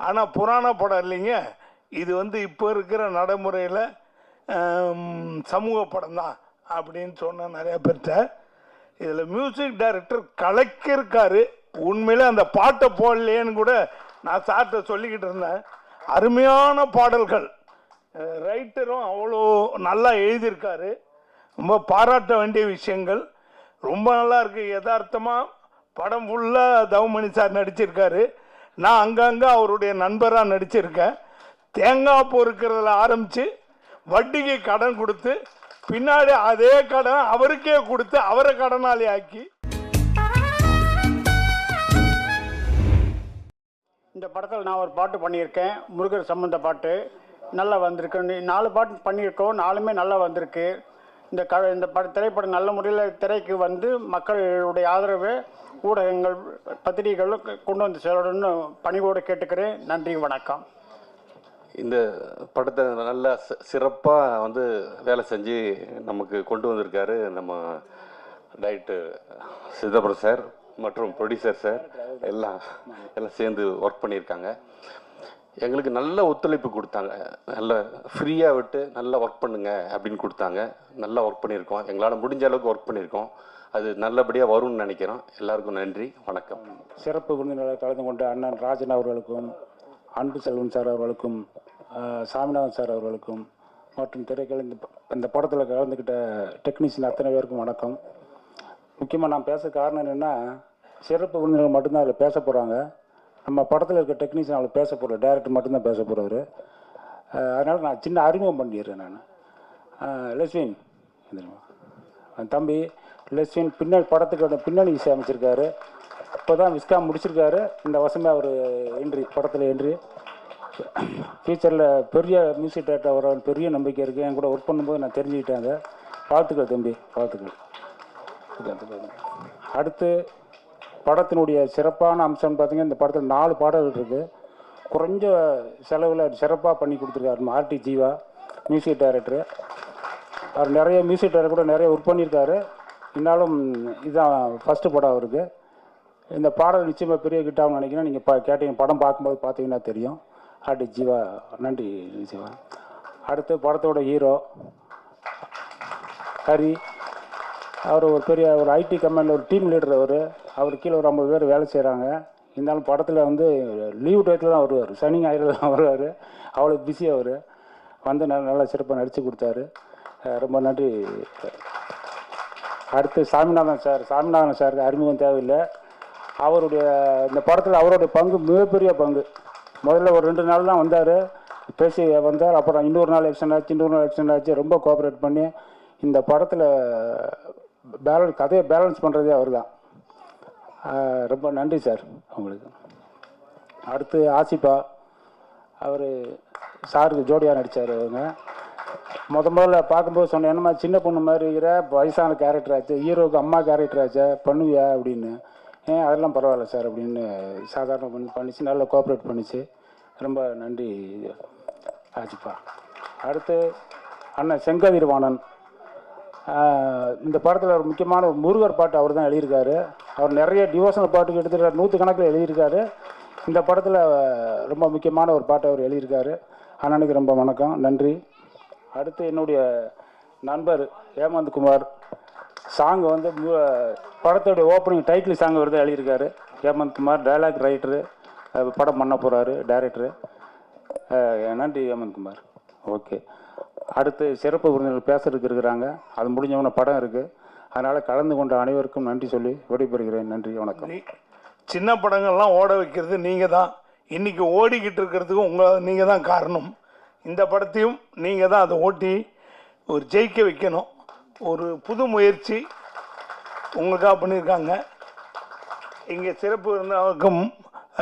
ஆனால் புராண படம் இல்லைங்க. இது வந்து இப்போ இருக்கிற நடைமுறையில் சமூக படம் தான் அப்படின்னு சொன்ன நிறையா பேர்கிட்ட இதில் மியூசிக் டைரக்டர் கலக்கியிருக்காரு உண்மையில் அந்த பாட்டை போடலையேன்னு கூட நான் சார்கிட்ட சொல்லிக்கிட்டு இருந்தேன். அருமையான பாடல்கள். ரைட்டரும் அவ்வளோ நல்லா எழுதியிருக்காரு. ரொம்ப பாராட்ட வேண்டிய விஷயங்கள். ரொம்ப நல்லா இருக்கு. யதார்த்தமாக படம் ஃபுல்லாக தவமணி சார் நடிச்சிருக்காரு. நான் அங்கங்கே அவருடைய நண்பராக நடிச்சிருக்கேன். தேங்காய் பொறுக்கிறதுல ஆரம்பித்து வட்டிக்கு கடன் கொடுத்து பின்னாடி அதே கடன் அவருக்கே கொடுத்து அவரை கடனாளி ஆக்கி. இந்த படத்தில் நான் ஒரு பாட்டு பண்ணியிருக்கேன். முருகர் சம்மந்த பாட்டு. நல்லா வந்திருக்கு. நீ நாலு பாட்டு பண்ணியிருக்கோம். நாலுமே நல்லா வந்திருக்கு. இந்த க இந்த பட திரைப்படம் நல்ல முறையில் திரைக்கு வந்து மக்களுடைய ஆதரவை ஊடகங்கள் பத்திரிகைகளும் கொண்டு வந்து சேரணும்னு பணிவோடு கேட்டுக்கிறேன். நன்றி வணக்கம். இந்த படத்தை நல்லா சிறப்பாக வந்து வேலை செஞ்சு நமக்கு கொண்டு வந்திருக்காரு நம்ம டைட்டு சிதம்பரம் சார் மற்றும் ப்ரொடியூசர் சார். எல்லாம் எல்லாம் சேர்ந்து ஒர்க் பண்ணியிருக்காங்க. எங்களுக்கு நல்ல ஒத்துழைப்பு கொடுத்தாங்க. நல்ல ஃப்ரீயாக விட்டு நல்லா ஒர்க் பண்ணுங்க அப்படின்னு கொடுத்தாங்க. நல்லா ஒர்க் பண்ணியிருக்கோம். எங்களால் முடிஞ்ச அளவுக்கு ஒர்க் பண்ணியிருக்கோம். அது நல்லபடியாக வரும்னு நினைக்கிறோம். எல்லாருக்கும் நன்றி. வணக்கம். சிறப்பு விருந்தினராக கலந்து கொண்ட அண்ணன் ராஜன் அவர்களுக்கும் அன்பு செல்வன் சார் அவர்களுக்கும் சாமிநாதன் சார் அவர்களுக்கும் மற்றும் திரைக்கலை இந்த இந்த படத்தில் கலந்துக்கிட்ட டெக்னீஷியன் அத்தனை பேருக்கும் வணக்கம். முக்கியமாக நான் பேச காரணம் என்னென்னா சிறப்பு விருந்தினர் மட்டும்தான் அதில் பேச போகிறாங்க நம்ம படத்தில் இருக்க டெக்னீஷியன் அவளை பேச போகிற டேரக்டர் மட்டும்தான் பேச போகிறாரு அதனால் நான் சின்ன அறிமுகம் பண்ணிடுறேன் நான். லெஸ்வின் அவன் தம்பி லெஸ்வின் பின்னாடி படத்துக்கு பின்னணி இசை அமைச்சிருக்காரு. இப்போ தான் விஸ்கா முடிச்சிருக்காரு. இந்த வருஷமே அவர் என்ட்ரி படத்தில் என்ட்ரி ஃபியூச்சரில் பெரிய மியூசிக் டேரக்டர் வர பெரிய நம்பிக்கை இருக்குது என் கூட ஒர்க் பண்ணும்போது நான் தெரிஞ்சுக்கிட்டேன் அதை. வாழ்த்துக்கள் தம்பி வாழ்த்துக்கள். அடுத்து படத்தினுடைய சிறப்பான அம்சம்னு பார்த்தீங்கன்னா இந்த படத்தில் நாலு பாடல்கள் இருக்குது குறைஞ்ச செலவில் சிறப்பாக பண்ணி கொடுத்துருக்காரு ஆர்டி ஜீவா மியூசிக் டைரக்டரு அவர் நிறைய மியூசிக் டைரக்டர் கூட நிறைய ஒர்க் பண்ணியிருக்காரு. இருந்தாலும் இதுதான் ஃபஸ்ட்டு படம் அவருக்கு. இந்த பாடல் நிச்சயமாக பெரிய கிட்டாகும் நினைக்கிறேன். நீங்கள் பா கேட்டீங்க படம் பார்க்கும்போது பார்த்தீங்கன்னா தெரியும். ஆர்டி ஜீவா நன்றி ஜீவா. அடுத்து படத்தோட ஹீரோ ஹரி. அவர் ஒரு பெரிய ஒரு ஐடி கம்பெனியில் ஒரு டீம் லீடர் அவர். அவர் கீழே ஒரு ஐம்பது பேர் வேலை செய்கிறாங்க இருந்தாலும் படத்தில் வந்து லீவ் டேட்டில் தான் வருவார். சனி ஞாயிறு தான் வருவார். அவ்வளோ பிஸி அவர். வந்து நல்ல நல்லா சிறப்பாக நடித்து கொடுத்தாரு. ரொம்ப நன்றி. அடுத்து சாமிநாதன் சார். சாமிநாதன் சாருக்கு அறிமுகம் தேவையில்லை. அவருடைய இந்த படத்தில் அவருடைய பங்கு மிகப்பெரிய பங்கு. முதல்ல ஒரு ரெண்டு நாள் தான் வந்தார். பேசி வந்தார். அப்புறம் இன்னொரு நாள் எக்ஸ்டன் ஆச்சு இன்னொரு நாள் எக்ஸ்டன் ஆச்சு. ரொம்ப கோஆப்ரேட் பண்ணி இந்த படத்தில் பேலன்ஸ் கதையை பேலன்ஸ் பண்ணுறதே அவர் தான் ரொம்ப நன்றி சார் உங்களுக்கு. அடுத்து ஆசிஃபா அவர் சாருக்கு ஜோடியாக நடித்தார் அவங்க. முத முதல்ல பார்க்கும்போது சொன்னேன் என்னம்மா சின்ன பொண்ணு மாதிரி இருக்கிற வயசான கேரக்டர் ஆச்சு ஹீரோவுக்கு அம்மா கேரக்டர் ஆச்சா பண்ணுவியா? அப்படின்னு. ஏன் அதெல்லாம் பரவாயில்ல சார் அப்படின்னு சாதாரண பண்ணி பண்ணிச்சு நல்லா கோஆப்ரேட் பண்ணிச்சு. ரொம்ப நன்றி ஆச்சுப்பா அடுத்து அண்ணன் செங்கவீர்வாணன் இந்த படத்தில் ஒரு முக்கியமான ஒரு முருகர் பாட்டு அவர் தான் எழுதியிருக்காரு. அவர் நிறைய டிவோஷனல் பாட்டுக்கு எடுத்துருக்காரு. நூற்று கணக்கில் எழுதியிருக்காரு. இந்த படத்தில் ரொம்ப முக்கியமான ஒரு பாட்டை அவர் எழுதியிருக்காரு. அண்ணனுக்கு ரொம்ப வணக்கம். நன்றி. அடுத்து என்னுடைய நண்பர் ஹேமந்த் குமார். சாங் வந்து படத்தோடைய ஓப்பனிங் டைட்டில் சாங் வருது எழுதியிருக்காரு. ஹேமந்த் குமார் டைலாக் ரைட்டரு படம் பண்ண போகிறாரு டைரக்டரு நன்றி ஹேமந்த் குமார். ஓகே அடுத்து சிறப்பு விருந்தினர் பேசுறதுக்கு இருக்கிறாங்க. அது முடிஞ்சவன படம் இருக்குது அதனால் கலந்து கொண்ட அனைவருக்கும் நன்றி சொல்லி விடைபெறுகிறேன். நன்றி வணக்கம். சின்ன படங்கள்லாம் ஓட வைக்கிறது நீங்கள் தான். இன்றைக்கி ஓடிக்கிட்டு இருக்கிறதுக்கும் உங்களை நீங்கள் தான் காரணம். இந்த படத்தையும் நீங்கள் தான் அதை ஓட்டி ஒரு ஜெயிக்க வைக்கணும். ஒரு புது முயற்சி உங்களுக்காக பண்ணியிருக்காங்க. இங்கே சிறப்பு இருந்தவருக்கும்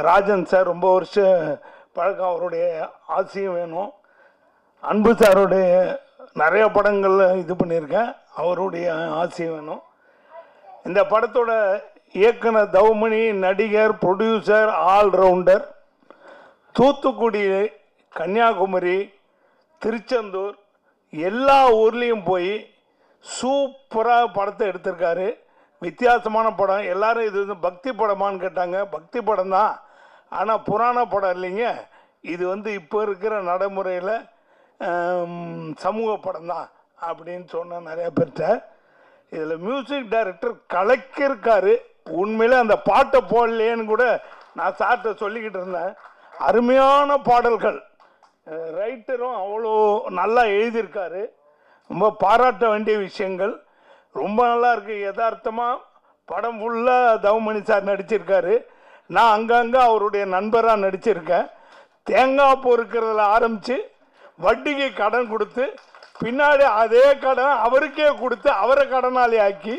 ராஜன் சார் ரொம்ப வருஷம் பழக்கம் அவருடைய ஆசையும் வேணும். அன்பு சாருடைய நிறைய படங்களில் இது பண்ணியிருக்கேன். அவருடைய ஆசை வேணும். இந்த படத்தோட இயக்குனர் தௌமணி நடிகர் ப்ரொடியூசர் ஆல்ரவுண்டர் தூத்துக்குடி கன்னியாகுமரி திருச்செந்தூர் எல்லா ஊர்லேயும் போய் சூப்பராக படத்தை எடுத்திருக்காரு. வித்தியாசமான படம். எல்லாரும் இது வந்து பக்தி படமான்னு கேட்டாங்க. பக்தி படம் தான் ஆனால் புராண படம் இல்லைங்க. இது வந்து இப்போ இருக்கிற நடைமுறையில் சமூக படம் தான் அப்படின்னு சொன்ன நிறைய பேர்கிட்ட இதில் மியூசிக் டைரக்டர் கலக்கியிருக்காரு உண்மையில் அந்த பாட்டை போடலையேன்னு கூட நான் சார்கிட்ட சொல்லிக்கிட்டு இருந்தேன். அருமையான பாடல்கள். ரைட்டரும் அவ்வளோ நல்லா எழுதியிருக்காரு. ரொம்ப பாராட்ட வேண்டிய விஷயங்கள். ரொம்ப நல்லா இருக்கு. யதார்த்தமாக படம் ஃபுல்லாக தவமணி சார் நடிச்சிருக்காரு. நான் அங்கங்கே அவருடைய நண்பராக நடிச்சிருக்கேன். தேங்காய் பொறுக்கிறதுல ஆரம்பித்து வட்டிக்கு கடன் கொடுத்து பின்னாடி அதே கடன் அவருக்கே கொடுத்து அவரை கடனாளி ஆக்கி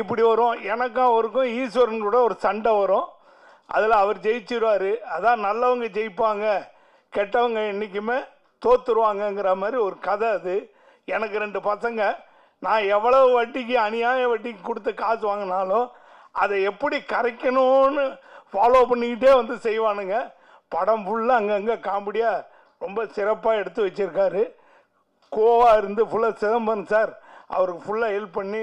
இப்படி வரும். எனக்கும் அவருக்கும் ஈஸ்வரன் கூட ஒரு சண்டை வரும். அதில் அவர் ஜெயிச்சிருவார். அதான் நல்லவங்க ஜெயிப்பாங்க கெட்டவங்க என்றைக்குமே தோத்துருவாங்கங்கிற மாதிரி ஒரு கதை அது. எனக்கு ரெண்டு பசங்க. நான் எவ்வளவு வட்டிக்கு அநியாய வட்டிக்கு கொடுத்து காசு வாங்கினாலும் அதை எப்படி கரைக்கணும்னு ஃபாலோ பண்ணிக்கிட்டே வந்து செய்வானுங்க. படம் ஃபுல்லாக அங்கங்கே காமெடியாக ரொம்ப சிறப்பாக எடுத்து வச்சிருக்காரு. கோவாக இருந்து ஃபுல்லாக சிதம்பரம் சார் அவருக்கு ஃபுல்லாக ஹெல்ப் பண்ணி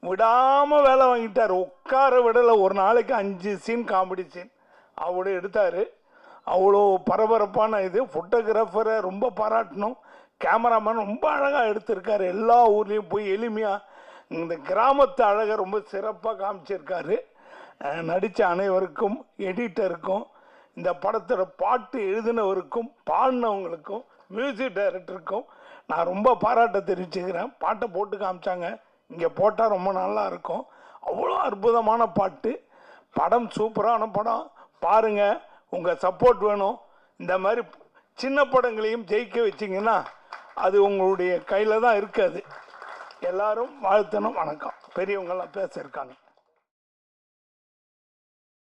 விடாமல் வேலை வாங்கிட்டார். உட்கார விடலை. ஒரு நாளைக்கு அஞ்சு சீன் காமெடி சீன் அவ்வளோ எடுத்தார். அவ்வளோ பரபரப்பான இது. ஃபோட்டோகிராஃபரை ரொம்ப பாராட்டணும். கேமராமேன் ரொம்ப அழகாக எடுத்திருக்காரு. எல்லா ஊர்லேயும் போய் எளிமையாக இந்த கிராமத்து அழகை ரொம்ப சிறப்பாக காமிச்சிருக்காரு. நடித்த அனைவருக்கும் எடிட்டருக்கும் இந்த படத்தோட பாட்டு எழுதினவருக்கும் பாடினவங்களுக்கும் மியூசிக் டைரக்டருக்கும் நான் ரொம்ப பாராட்ட தெரிவிச்சுக்கிறேன். பாட்டை போட்டு காமிச்சாங்க. இங்கே போட்டால் ரொம்ப நல்லா இருக்கும். அவ்வளோ அற்புதமான பாட்டு. படம் சூப்பரான படம். பாருங்கள் உங்கள் சப்போர்ட் வேணும். இந்த மாதிரி சின்ன படங்களையும் ஜெயிக்க வச்சிங்கன்னா அது உங்களுடைய கையில் தான் இருக்காது எல்லாரும் வாழ்த்தணும். வணக்கம். பெரியவங்கெல்லாம் பேசியிருக்காங்க.